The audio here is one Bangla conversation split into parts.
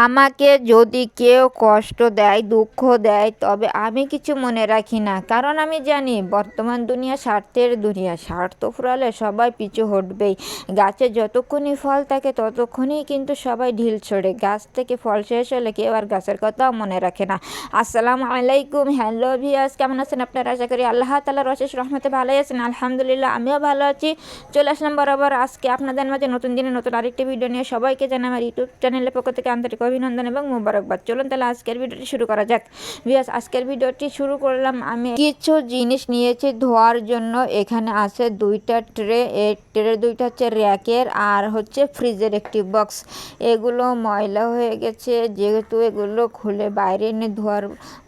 আমাকে যদি কেউ কষ্ট দেয়, দুঃখ দেয়, তবে আমি কিছু মনে রাখি না। কারণ আমি জানি, বর্তমান দুনিয়া স্বার্থের দুনিয়া। স্বার্থ ফুরালে সবাই পিছু হটবেই। গাছে যতক্ষণই ফল থাকে, ততক্ষণই কিন্তু সবাই ঢিল ছোড়ে। গাছ থেকে ফল শেষ হলে কেউ আর গাছের কথাও মনে রাখে না। আসসালামু আলাইকুম। হ্যালো ভিয়াস কেমন আছেন আপনারা? আশা করি আল্লাহ তালার অশেষ রহমতে ভালোই আছেন। আলহামদুলিল্লাহ, আমিও ভালো আছি। চলে আসলাম বরাবর আজকে আপনাদের মাঝে নতুন দিনে নতুন আরেকটি ভিডিও নিয়ে। সবাইকে জানাই আমার ইউটিউব চ্যানেলের পক্ষ থেকে আন্তরিক অভিনন্দন এবং মুবারকবাদ। চলুন তাহলে আজকের ভিডিওটি শুরু করা যাক। বিয়াস আজকের ভিডিওটি শুরু করলাম আমি। কিছু জিনিস নিয়েছি ধোয়ার জন্য। এখানে আছে দুইটা ট্রে এই ট্রে দুইটা হচ্ছে র্যাকের আর হচ্ছে ফ্রিজের একটি বক্স। এগুলো ময়লা হয়ে গেছে। যেহেতু এগুলো খুলে বাইরে এনে ধোয়ার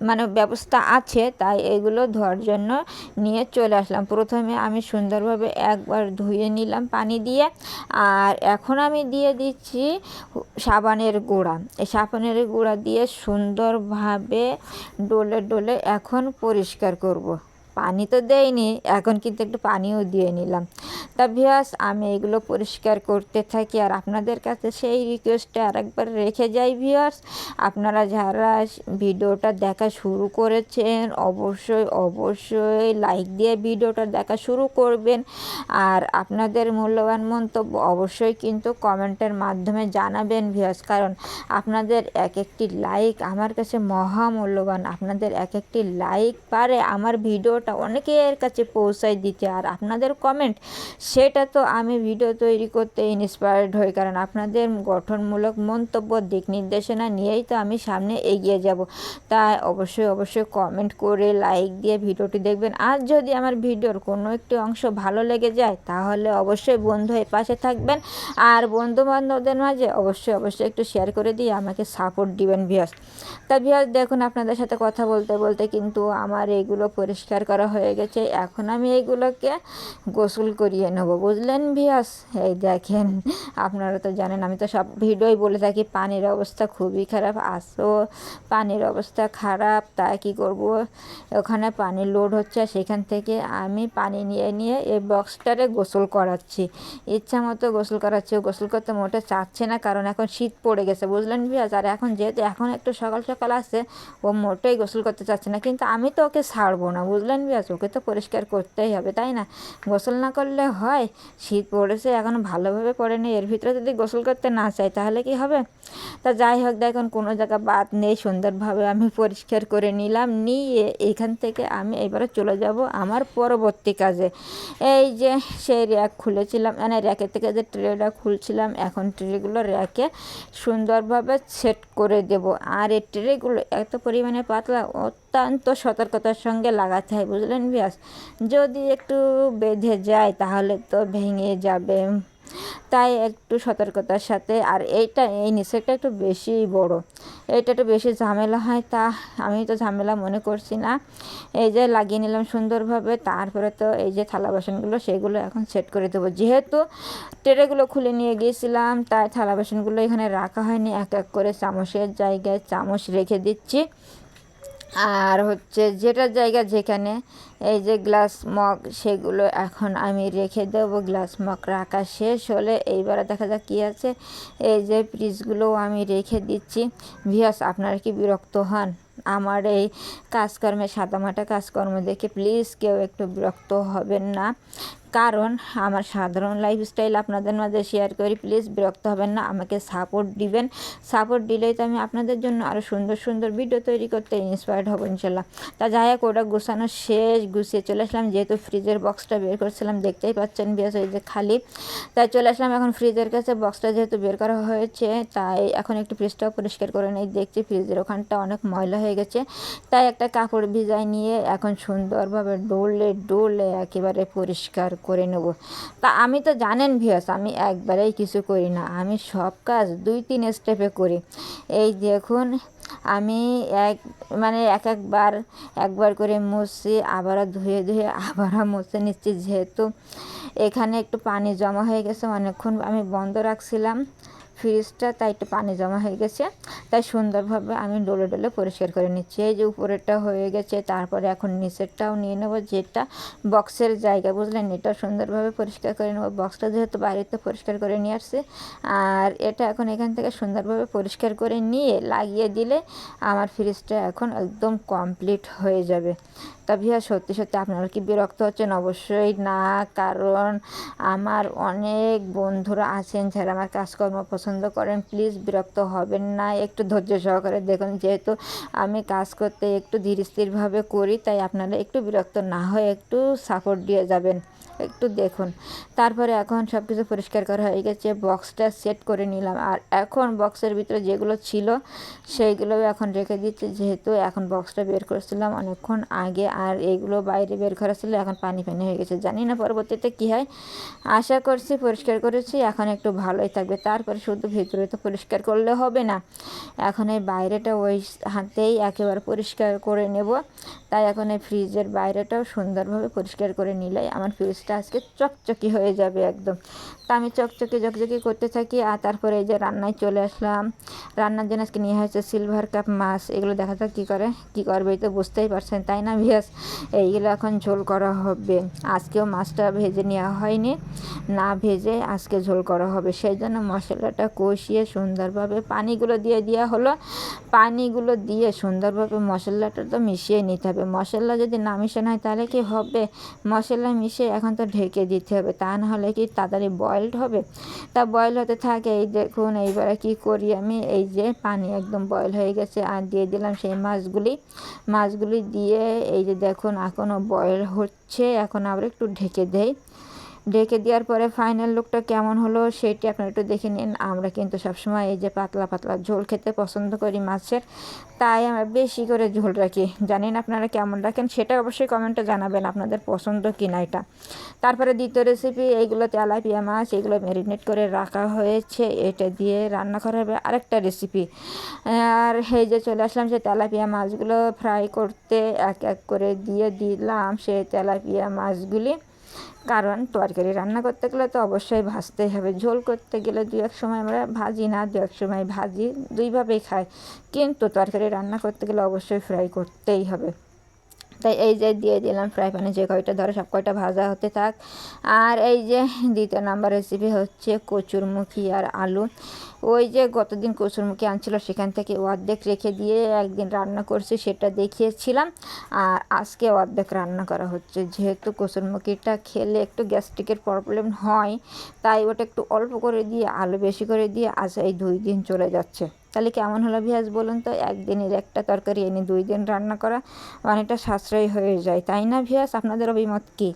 মানে ব্যবস্থা আছে, তাই এগুলো ধোয়ার জন্য নিয়ে চলে আসলাম। প্রথমে আমি সুন্দরভাবে একবার ধুয়ে নিলাম পানি দিয়ে। আর এখন আমি দিয়ে দিচ্ছি সাবানের গুঁড়া। এই সাবানের গুঁড়া দিয়ে সুন্দরভাবে ডলে ডলে এখন পরিষ্কার করব। পানি তো দেয়নি, এখন কিন্তু একটু পানিও দিয়ে নিলাম। তা ভিয়াস আমি এগুলো পরিষ্কার করতে থাকি আর আপনাদের কাছে সেই রিকোয়েস্টটা আরেকবার রেখে যাই ভিয়াস আপনারা যারা ভিডিওটা দেখা শুরু করেছেন, অবশ্যই অবশ্যই লাইক দিয়ে ভিডিওটা দেখা শুরু করবেন। আর আপনাদের মূল্যবান মন্তব্য অবশ্যই কিন্তু কমেন্টের মাধ্যমে জানাবেন ভিয়াস কারণ আপনাদের এক একটি লাইক আমার কাছে মহামূল্যবান আপনাদের এক একটি লাইক পারে আমার ভিডিও ভিডিওটা অনেকের কাছে পৌঁছায় দিতে। আর আপনাদের কমেন্ট সেটা তো আমি ভিডিও তৈরি করতে ইন্সপায়ার্ড হই, কারণ আপনাদের গঠনমূলক মন্তব্য, দিক নির্দেশনা নিয়েই তো আমি সামনে এগিয়ে যাব। তাই অবশ্যই অবশ্যই কমেন্ট করে লাইক দিয়ে ভিডিওটি দেখবেন। আর যদি আমার ভিডিওর কোনো একটি অংশ ভালো লেগে যায়, তাহলে অবশ্যই বন্ধু হয়ে পাশে থাকবেন। আর বন্ধু বান্ধবদের মাঝে অবশ্যই অবশ্যই একটু শেয়ার করে দিয়ে আমাকে সাপোর্ট দিবেন ভিয়াস তা ভিয়াস দেখুন, আপনাদের সাথে কথা বলতে বলতে কিন্তু আমার এইগুলো পরিষ্কার করা হয়ে গেছে। এখন আমি এইগুলোকে গোসল করিয়ে নেব। বুঝলেন ভিয়াস এই দেখেন, আপনারা তো জানেন, আমি তো সব ভিডিওই বলে থাকি, পানির অবস্থা খুবই খারাপ। আসো, পানির অবস্থা খারাপ তাই কী করব? ওখানে পানি লোড হচ্ছে, সেখান থেকে আমি পানি নিয়ে নিয়ে এই বক্সটারে গোসল করাচ্ছি। ইচ্ছা মতো গোসল করাচ্ছি। গোসল করতে মোটে চাচ্ছে না, কারণ এখন শীত পড়ে গেছে। বুঝলেন ভিয়াস আর এখন যেহেতু এখন একটু সকাল সকাল আসে ও মোটেই গোসল করতে চাচ্ছে না। কিন্তু আমি তো ওকে ছাড়বো না, বুঝলেন বিয়াস ওকে তো পরিষ্কার করতেই হবে, তাই না? গোসল না করলে হয়? শীত পড়েছে, এখন ভালোভাবে পড়েনি এর ভিতরে যদি গোসল করতে না চাই, তাহলে কি হবে? তা যাই হোক দেখুন কোনো জায়গা বাদ নেই, সুন্দরভাবে আমি পরিষ্কার করে নিলাম, নিয়ে এখান থেকে আমি এবারে চলে যাব আমার পরবর্তী কাজে। এই যে, সেই র্যাক খুলেছিলাম মানে র্যাকের থেকে যে ট্রেটা খুলছিলাম, এখন ট্রেগুলো র্যাকে সুন্দরভাবে সেট করে দেব। আর এই ট্রেগুলো এত পরিমাণে পাতলা, অত্যন্ত সতর্কতার সঙ্গে লাগাতে হয় বুঝলেন বিয়াস যদি একটু বেঁধে যায় তাহলে তো ভেঙে যাবে। তাই একটু সতর্কতার সাথে। আর এইটা, এই নিষেকটা একটু বেশি বড়। এইটা একটু বেশি ঝামেলা হয়। তা আমি তো ঝামেলা মনে করছি না। এই যে লাগিয়ে নিলাম সুন্দরভাবে, তারপরে তো এই যে থালা বাসনগুলো, সেগুলো এখন সেট করে দেবো। যেহেতু ট্রেগুলো খুলে নিয়ে গিয়েছিলাম, তাই থালা বাসনগুলো এখানে রাখা হয়নি। এক এক করে চামচের জায়গায় চামচ রেখে দিচ্ছি। আর হচ্ছে যেটার জায়গা যেখানে, এই যে গ্লাস মগ, সেগুলো এখন আমি রেখে দেবো। গ্লাস মগ রাখা শেষ হলে এইবারে দেখা যাক কী আছে। এই যে ফ্রিজগুলোও আমি রেখে দিচ্ছি। ভিয়াস আপনারা কি বিরক্ত হন? আমার এই কাজকর্মে, সাদামাটা কাজকর্ম দেখে প্লিজ কেউ একটু বিরক্ত হবেন না। কারণ আমার সাধারণ লাইফস্টাইল আপনাদের মাঝে শেয়ার করি প্লিজ বিরক্ত হবেন না, আমাকে সাপোর্ট দিবেন। সাপোর্ট দিলেই তো আমি আপনাদের জন্য আরও সুন্দর সুন্দর ভিডিও তৈরি করতে ইন্সপায়ার্ড হব, ইনশাল্লাহ। তা যাই হোক, ওটা গুছানো শেষ, গুছিয়ে চলে আসলাম। যেহেতু ফ্রিজের বক্সটা বের করছিলাম, দেখতেই পাচ্ছেন বেশ ওই যে খালি। তাই চলে আসলাম এখন ফ্রিজের কাছে। বক্সটা যেহেতু বের করা হয়েছে, তাই এখন একটু ফ্রিজটাও পরিষ্কার করে নেই। দেখছি ফ্রিজের ওখানটা অনেক ময়লা হয়ে গেছে। তাই একটা কাপড় ভিজাই নিয়ে এখন সুন্দরভাবে ডোলে ডোলে একেবারে পরিষ্কার করে নেব। তা আমি তো জানেন ভিয়াস আমি একবারেই কিছু করি না। আমি সব কাজ দুই, তিন স্টেপে করি। এই দেখুন, আমি এক মানে এক একবার একবার করে মুছি, আবারও ধুয়ে ধুয়ে, আবারও মুছে নিচ্ছি। যেহেতু এখানে একটু পানি জমা হয়ে গেছে, অনেকক্ষণ আমি বন্ধ রাখছিলাম। ফ্রিজটা, তাই একটু পানি জমা হয়ে গেছে। তাই সুন্দরভাবে আমি ডলে ডলে পরিষ্কার করে নিচ্ছি। এই যে উপরেরটা হয়ে গেছে, তারপরে এখন নিচেরটাও নিয়ে নেব। যেটা বক্সের জায়গা, বুঝলেন? এটা সুন্দরভাবে পরিষ্কার করে নেব। বক্সটা যেহেতু বাইরেতে পরিষ্কার করে নিয়ে আসছে, আর এটা এখন এখান থেকে সুন্দরভাবে পরিষ্কার করে নিয়ে লাগিয়ে দিলে আমার ফ্রিজটা এখন একদম কমপ্লিট হয়ে যাবে। তা ভিয়া সত্যি সত্যি আপনারা কি বিরক্ত হচ্ছেন? অবশ্যই না, কারণ আমার অনেক বন্ধুরা আছেন যারা আমার কাজকর্ম পছন্দ করেন প্লিজ বিরক্ত হবেন না। একটু ধৈর্য সহকারে দেখুন, যেহেতু আমি কাজ করতে একটু ধীর স্থিরভাবে করি, তাই আপনারা একটু বিরক্ত না হয়ে একটু সাপোর্ট দিয়ে যাবেন, একটু দেখুন। তারপরে এখন সব কিছু পরিষ্কার করা হয়ে গেছে বক্সটা সেট করে নিলাম। আর এখন বক্সের ভিতরে যেগুলো ছিল সেইগুলো এখন রেখে দিচ্ছি, যেহেতু এখন বক্সটা বের করেছিলাম অনেকক্ষণ আগে, আর এইগুলো বাইরে বের করা ছিল, এখন পানি পানি হয়ে গেছে। জানি না পরবর্তীতে কী হয়। আশা করছি, পরিষ্কার করেছি, এখন একটু ভালোই থাকবে। তারপরে শুধু ভিতরে তো পরিষ্কার করলে হবে না। এখন এই বাইরেটা ওই হাতেই একেবারে পরিষ্কার করে নেব। তাই এখন এই ফ্রিজের বাইরেটাও সুন্দরভাবে পরিষ্কার করে নিলে আমার ফ্রিজটা আজকে চকচকি হয়ে যাবে একদম। তা আমি চকচকে চকচকি করতে থাকি আর তারপরে এই যে রান্নায় চলে আসলাম। রান্নার জন্য আজকে নিয়ে হয়েছে সিলভার কাপ মাছ। এগুলো দেখা যাক কী করে, কী করবে তো বুঝতেই পারছেন, তাই না ভিয়াস? এইগুলো এখন ঝোল করা হবে। আজকেও মাছটা ভেজে নেওয়া হয়নি, না ভেজে আজকে ঝোল করা হবে। সেই জন্য মশলাটা কষিয়ে সুন্দরভাবে পানিগুলো দিয়ে দেওয়া হলো। পানিগুলো দিয়ে সুন্দরভাবে মশলাটা তো মিশিয়ে নিতে হবে। মশলা যদি না মিশানো হয় তাহলে কি হবে? মশলা মিশিয়ে এখন তো ঢেকে দিতে হবে। তা নাহলে কি তাড়াতাড়ি বয়েলড হবে। তা বয়েল হতে থাকে, এই দেখুন, এইবারে কি করি আমি, এই যে পানি একদম বয়েল হয়ে গেছে, আর দিয়ে দিলাম সেই মাছগুলি। মাছগুলি দিয়ে এই যে দেখুন, এখনও বয়েল হচ্ছে, এখন আবার একটু ঢেকে দেয় ঢেকে দেওয়ার পরে ফাইনাল লুকটা কেমন হলো সেটি আপনারা একটু দেখে নিন। আমরা কিন্তু সবসময় এই যে পাতলা পাতলা ঝোল খেতে পছন্দ করি মাছের, তাই আমরা বেশি করে ঝোল রাখি। জানেন আপনারা কেমন রাখেন সেটা অবশ্যই কমেন্টে জানাবেন আপনাদের পছন্দ কিনা এটা। তারপরে দ্বিতীয় রেসিপি এইগুলো তেলাপিয়া মাছ, এগুলো ম্যারিনেট করে রাখা হয়েছে। এটা দিয়ে রান্না করা হবে আরেকটা রেসিপি আর এই যে চলে আসলাম সে তেলাপিয়া মাছগুলো ফ্রাই করতে, এক এক করে দিয়ে দিলাম সে তেলাপিয়া মাছগুলি। কারণ তরকারি রান্না করতে গেলে তো অবশ্যই ভাজতেই হবে। ঝোল করতে গেলে দু এক সময় আমরা ভাজি না, দু এক সময় ভাজি, দুইভাবেই খাই। কিন্তু তরকারি রান্না করতে গেলে অবশ্যই ফ্রাই করতেই হবে। তাই এই যে দিয়ে দিলাম ফ্রাই প্যানে যে কয়টা ধরো সব কয়টা ভাজা হতে থাক। আর এই যে দ্বিতীয় নাম্বার রেসিপি হচ্ছে কচুরমুখী আর আলু। ওই যে গতদিন কচুরমুখী আনছিল, সেখান থেকে অর্ধেক রেখে দিয়ে একদিন রান্না করছি, সেটা দেখিয়েছিলাম। আর আজকে অর্ধেক রান্না করা হচ্ছে। যেহেতু কচুরমুখীটা খেলে একটু গ্যাস্ট্রিকের প্রবলেম হয়, তাই ওটা একটু অল্প করে দিয়ে, আলু বেশি করে দিয়ে আজ এই দুই দিন চলে যাচ্ছে। তাহলে কেমন হলো ভিয়াজ বলুন তো? একদিনের একটা তরকারি এনে দুই দিন রান্না করা, অনেকটা সাশ্রয়ী হয়ে যায়, তাই না ভিয়াস আপনাদের অভিমত কী?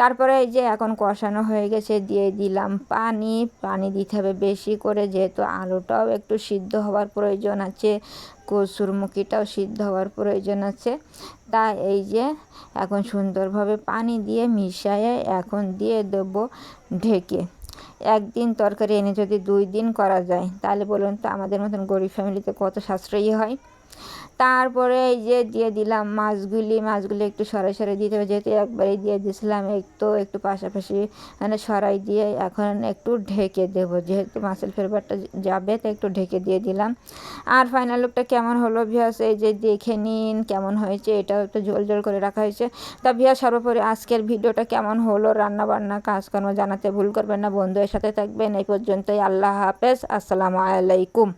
তারপরে এই যে এখন কষানো হয়ে গেছে, দিয়ে দিলাম পানি। পানি দিতে হবে বেশি করে, যেহেতু আলুটাও একটু সিদ্ধ হওয়ার প্রয়োজন আছে কসুরমুখিটাও সিদ্ধ হওয়ার প্রয়োজন আছে। তা এই যে এখন সুন্দরভাবে পানি দিয়ে মিশিয়ে এখন দিয়ে দেবো ঢেকে। একদিন তরকারি এনে যদি দুই দিন করা যায়, তাহলে বলুন তো আমাদের মতন গরিব ফ্যামিলিতে কত সাশ্রয়ী হয়। তারপরে এই যে দিয়ে দিলাম মাছগুলি মাছগুলি একটু সরাই সরাই দিতে হবে যেহেতু একবারেই দিয়ে দিয়েছিলাম, একটু একটু পাশাপাশি মানে সরাই দিয়ে এখন একটু ঢেকে দেব। যেহেতু মাছের ফ্লেভারটা যাবে তো একটু ঢেকে দিয়ে দিলাম। আর ফাইনাল লুকটা কেমন হলো ভিয়াস এই যে দেখে নিন কেমন হয়েছে, এটাও একটু ঝোল ঝোল করে রাখা হয়েছে। তা ভিয়াস সর্বোপরি আজকের ভিডিওটা কেমন হলো? রান্না বান্না কাজকর্ম জানাতে ভুল করবেন না। বন্ধুদের সাথে থাকবেন। এই পর্যন্তই। আল্লাহ হাফেজ। আসসালামু আলাইকুম।